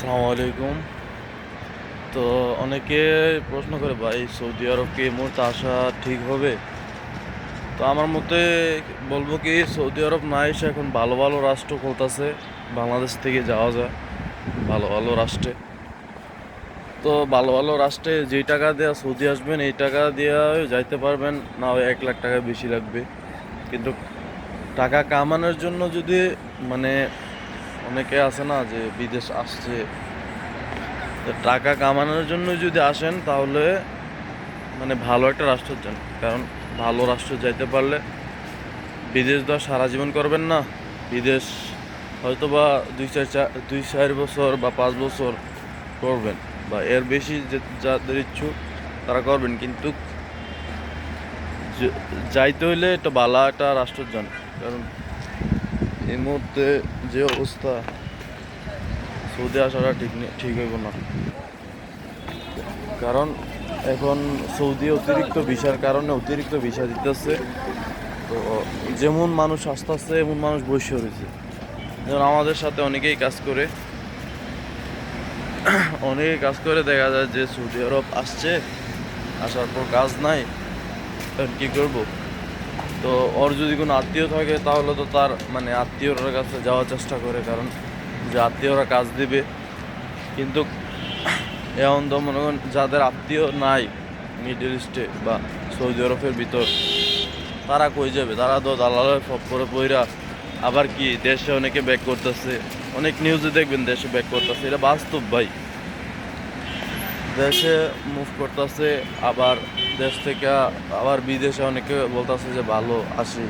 আসসালামু আলাইকুম। তো অনেকে প্রশ্ন করে, ভাই, সৌদি আরব কি এই মুহূর্তে আসা ঠিক হবে? তো আমার মতে বলব কি, সৌদি আরব না এসে এখন ভালো ভালো রাষ্ট্র খুলতেছে বাংলাদেশ থেকে যাওয়া যায়, ভালো ভালো রাষ্ট্রে। তো ভালো ভালো রাষ্ট্রে যেই টাকা দেওয়া সৌদি আসবেন, এই টাকা দিয়ে যাইতে পারবেন, না হয় এক লাখ টাকা বেশি লাগবে। কিন্তু টাকা কামানোর জন্য যদি মানে অনেকে আছে না যে বিদেশ আসছে। টাকা কামানোর জন্য যদি আসেন, তাহলে মানে ভালো একটা রাষ্ট্র যান কারণ ভালো রাষ্ট্র যাইতে পারলে বিদেশ তো সারা জীবন করবেন না। বিদেশ হয়তো বা দুই চার দুই চার বছর বা পাঁচ বছর করবেন বা এর বেশি যাদের ইচ্ছুক তারা করবেন। কিন্তু যাইতে হইলে একটা বালা একটা রাষ্ট্র যান কারণ এই মুহূর্তে যে অবস্থা, সৌদি আসাটা ঠিক ঠিক হইব না। কারণ এখন সৌদি অতিরিক্ত ভিসার কারণে অতিরিক্ত ভিসা দিতেছে। তো যেমন মানুষ আসতেছে, এমন মানুষ বসে রয়েছে। যেমন আমাদের সাথে অনেকেই কাজ করে। অনেকেই কাজ করে, দেখা যায় যে সৌদি আরব আসছে, আসার পর কাজ নাই কী করব? তো ওর যদি কোনো আত্মীয় থাকে, তাহলে তো তার মানে আত্মীয়র কাছে যাওয়ার চেষ্টা করে, কারণ যে আত্মীয়রা কাজ দিবে। কিন্তু এখন তো মনে করেন যাদের আত্মীয় নাই মিডল ইস্টে বা সৌদি আরবের ভিতর, তারা কই যাবে? তারা তো দালালের করে পইরা আবার কি দেশে অনেকে ব্যাক করতেছে। অনেক নিউজে দেখবেন দেশে ব্যাক করতেছে। এটা বাস্তব ভাই। দেশে মুভ করতেছে আবার দেশ থেকে আবার বিদেশে অনেকে বলতেছে যে ভালো আসি